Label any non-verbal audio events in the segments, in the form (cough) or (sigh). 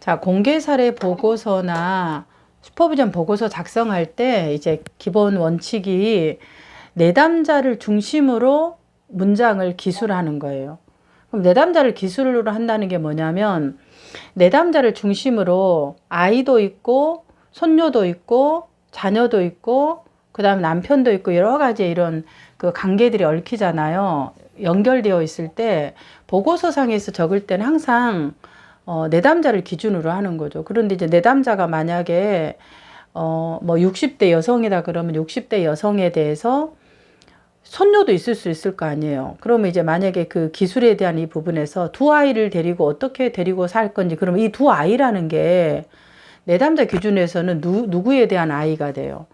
자, 공개 사례 보고서나 슈퍼비전 보고서 작성할 때 이제 기본 원칙이 내담자를 중심으로 문장을 기술하는 거예요. 그럼 내담자를 기술로 한다는 게 뭐냐면 내담자를 중심으로 아이도 있고 손녀도 있고 자녀도 있고 그다음 남편도 있고 여러 가지 이런 그 관계들이 얽히잖아요. 연결되어 있을 때 보고서상에서 적을 때는 항상 어, 내담자를 기준으로 하는 거죠. 그런데 이제 내담자가 만약에 어, 뭐 60대 여성이다 그러면 60대 여성에 대해서 손녀도 있을 수 있을 거 아니에요. 그러면 이제 만약에 그 기술에 대한 이 부분에서 두 아이를 데리고 어떻게 데리고 살 건지 그러면 이 두 아이라는 게 내담자 기준에서는 누, 누구에 대한 아이가 돼요.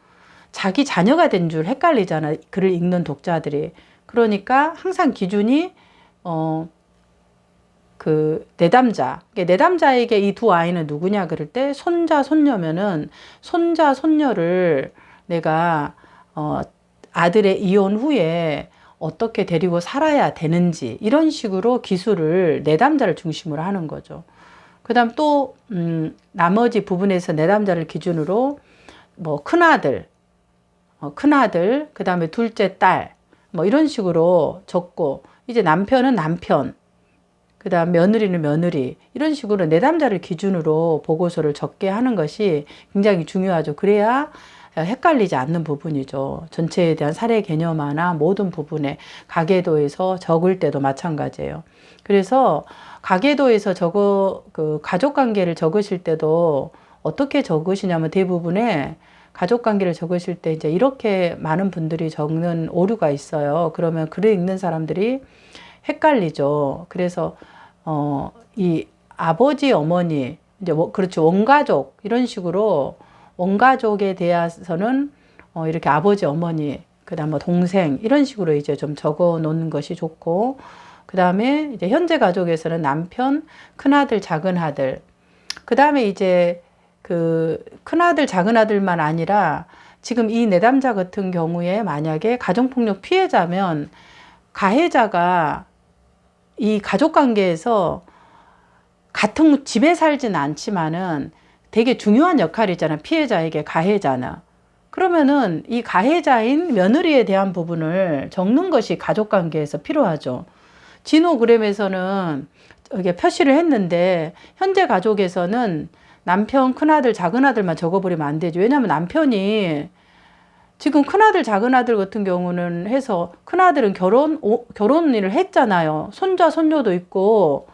자기 자녀가 된 줄 헷갈리잖아. 글을 읽는 독자들이. 그러니까 항상 기준이 어, 그 내담자, 내담자에게 이 두 아이는 누구냐 그럴 때 손자 손녀면은 손자 손녀를 내가 어 아들의 이혼 후에 어떻게 데리고 살아야 되는지 이런 식으로 기술을 내담자를 중심으로 하는 거죠. 그다음 또 음, 나머지 부분에서 내담자를 기준으로 뭐 큰아들, 어, 큰아들, 그다음에 둘째 딸, 뭐 이런 식으로 적고 이제 남편은 남편, 그 다음 며느리는 며느리 이런 식으로 내담자를 기준으로 보고서를 적게 하는 것이 굉장히 중요하죠. 그래야 헷갈리지 않는 부분이죠. 전체에 대한 사례 개념화나 모든 부분에 가계도에서 적을 때도 마찬가지예요. 그래서 가계도에서 적어 그 가족 관계를 적으실 때도 어떻게 적으시냐면 대부분의 가족 관계를 적으실 때 이제 이렇게 많은 분들이 적는 오류가 있어요. 그러면 글을 읽는 사람들이 헷갈리죠. 그래서 어 이 아버지 어머니 이제 뭐 그렇죠. 원가족 이런 식으로 원가족에 대해서는 어 이렇게 아버지 어머니 그 다음 뭐 동생 이런 식으로 이제 좀 적어 놓는 것이 좋고 그 다음에 이제 현재 가족에서는 남편 큰아들 작은아들. 그 다음에 이제 그 큰아들 작은아들만 아니라 지금 이 내담자 같은 경우에 만약에 가정폭력 피해자면 가해자가 이 가족 관계에서 같은 집에 살지는 않지만은 되게 중요한 역할이잖아. 피해자에게 가해자는. 그러면은 이 가해자인 며느리에 대한 부분을 적는 것이 가족 관계에서 필요하죠. 진호그램에서는 이게 표시를 했는데 현재 가족에서는 남편, 큰아들, 작은아들만 적어버리면 안 되죠. 왜냐하면 남편이 지금 큰아들, 작은아들 같은 경우는 해서 큰아들은 결혼, 오, 결혼 일을 했잖아요. 손자, 손녀도 있고.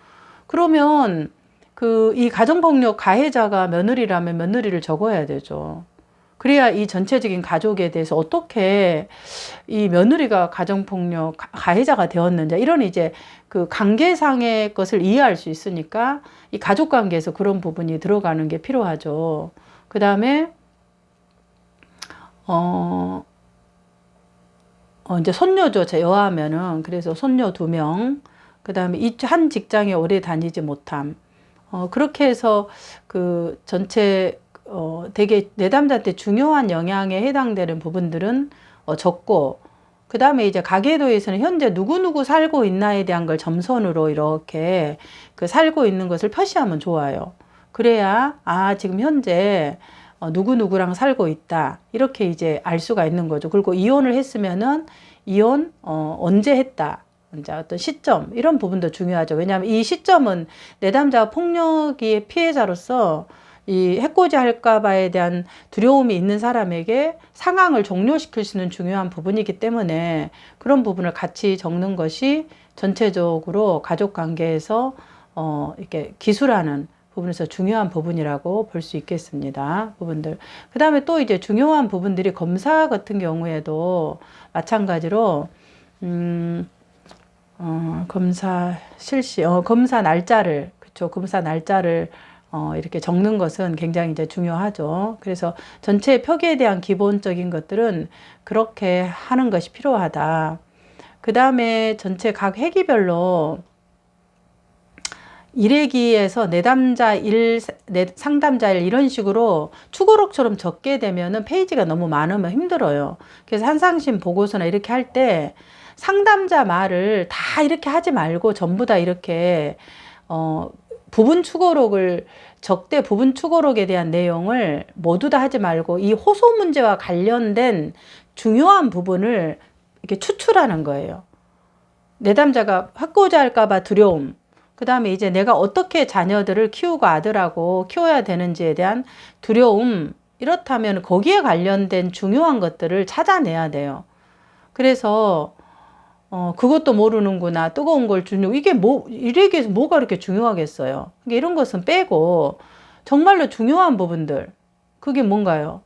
그러면 그 이 가정폭력 가해자가 며느리라면 며느리를 적어야 되죠. 그래야 이 전체적인 가족에 대해서 어떻게 이 며느리가 가정폭력 가해자가 되었는지 이런 이제 그 관계상의 것을 이해할 수 있으니까 이 가족 관계에서 그런 부분이 들어가는 게 필요하죠. 그 다음에 어, 어, 이제 손녀죠. 제 여하면은 그래서 손녀 두 명. 그 다음에 이한 직장에 오래 다니지 못함. 어, 그렇게 해서 그 전체 어, 되게 내담자한테 중요한 영향에 해당되는 부분들은 어, 적고 그 다음에 이제 가계도에서는 현재 누구누구 살고 있나에 대한 걸 점선으로 이렇게 그 살고 있는 것을 표시하면 좋아요. 그래야 아 지금 현재 어, 누구누구랑 살고 있다 이렇게 이제 알 수가 있는 거죠. 그리고 이혼을 했으면은 이혼 어, 언제 했다. 이제 어떤 시점 이런 부분도 중요하죠. 왜냐하면 이 시점은 내담자 폭력의 피해자로서 이 해코지 할까봐에 대한 두려움이 있는 사람에게 상황을 종료시킬 수 있는 중요한 부분이기 때문에 그런 부분을 같이 적는 것이 전체적으로 가족 관계에서 어, 이렇게 기술하는 부분에서 중요한 부분이라고 볼 수 있겠습니다. 부분들. 그 다음에 또 이제 중요한 부분들이 검사 같은 경우에도 마찬가지로, 음, 어, 검사 실시, 어, 검사 날짜를, 그쵸. 검사 날짜를 어, 이렇게 적는 것은 굉장히 이제 중요하죠. 그래서 전체 표기에 대한 기본적인 것들은 그렇게 하는 것이 필요하다. 그 다음에 전체 각 회기별로 일회기에서 내담자 일, 내, 상담자 일 이런 식으로 추고록처럼 적게 되면은 페이지가 너무 많으면 힘들어요. 그래서 한상심 보고서나 이렇게 할 때 상담자 말을 다 이렇게 하지 말고 전부 다 이렇게 어 부분 추고록을 적대 부분 추고록에 대한 내용을 모두 다 하지 말고 이 호소 문제와 관련된 중요한 부분을 이렇게 추출하는 거예요. 내담자가 확고자 할까봐 두려움. 그 다음에 이제 내가 어떻게 자녀들을 키우고 아들하고 키워야 되는지에 대한 두려움. 이렇다면 거기에 관련된 중요한 것들을 찾아내야 돼요. 그래서 어, 그것도 모르는구나. 뜨거운 걸 주는, 이게 뭐, 이래게 뭐가 그렇게 중요하겠어요. 그러니까 이런 것은 빼고, 정말로 중요한 부분들. 그게 뭔가요?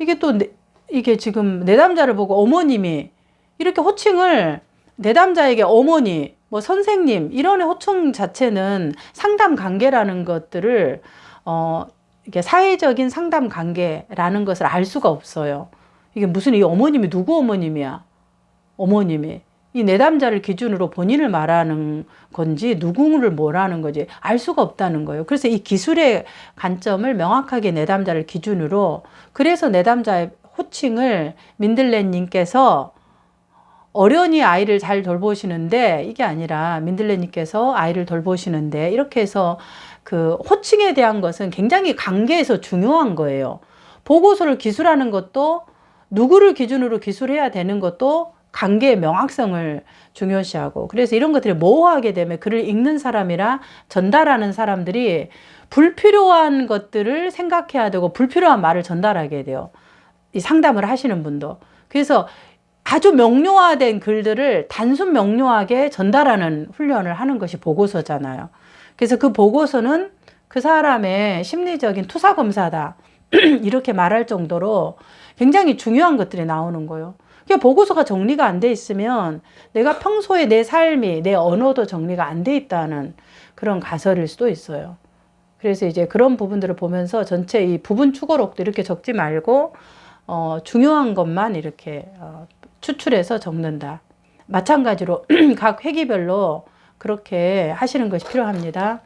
이게 또, 내, 이게 지금 내담자를 보고 어머님이 이렇게 호칭을 내담자에게 어머니, 뭐 선생님, 이런 호칭 자체는 상담 관계라는 것들을, 어, 이게 사회적인 상담 관계라는 것을 알 수가 없어요. 이게 무슨 이 어머님이 누구 어머님이야? 어머님이 이 내담자를 기준으로 본인을 말하는 건지 누구를 뭐라는 거지 알 수가 없다는 거예요. 그래서 이 기술의 관점을 명확하게 내담자를 기준으로 그래서 내담자의 호칭을 민들레님께서 어련히 아이를 잘 돌보시는데 이게 아니라 민들레님께서 아이를 돌보시는데 이렇게 해서 그 호칭에 대한 것은 굉장히 관계에서 중요한 거예요. 보고서를 기술하는 것도 누구를 기준으로 기술해야 되는 것도 관계의 명확성을 중요시하고 그래서 이런 것들이 모호하게 되면 글을 읽는 사람이라 전달하는 사람들이 불필요한 것들을 생각해야 되고 불필요한 말을 전달하게 돼요. 이 상담을 하시는 분도. 그래서 아주 명료화된 글들을 단순 명료하게 전달하는 훈련을 하는 것이 보고서잖아요. 그래서 그 보고서는 그 사람의 심리적인 투사 검사다. (clears throat) 이렇게 말할 정도로 굉장히 중요한 것들이 나오는 거예요. 그게 보고서가 정리가 안 돼 있으면 내가 평소에 내 삶이 내 언어도 정리가 안 돼 있다는 그런 가설일 수도 있어요. 그래서 이제 그런 부분들을 보면서 전체 이 부분 추고록도 이렇게 적지 말고 어, 중요한 것만 이렇게 어, 추출해서 적는다. 마찬가지로 (clears throat) 각 회기별로 그렇게 하시는 것이 필요합니다.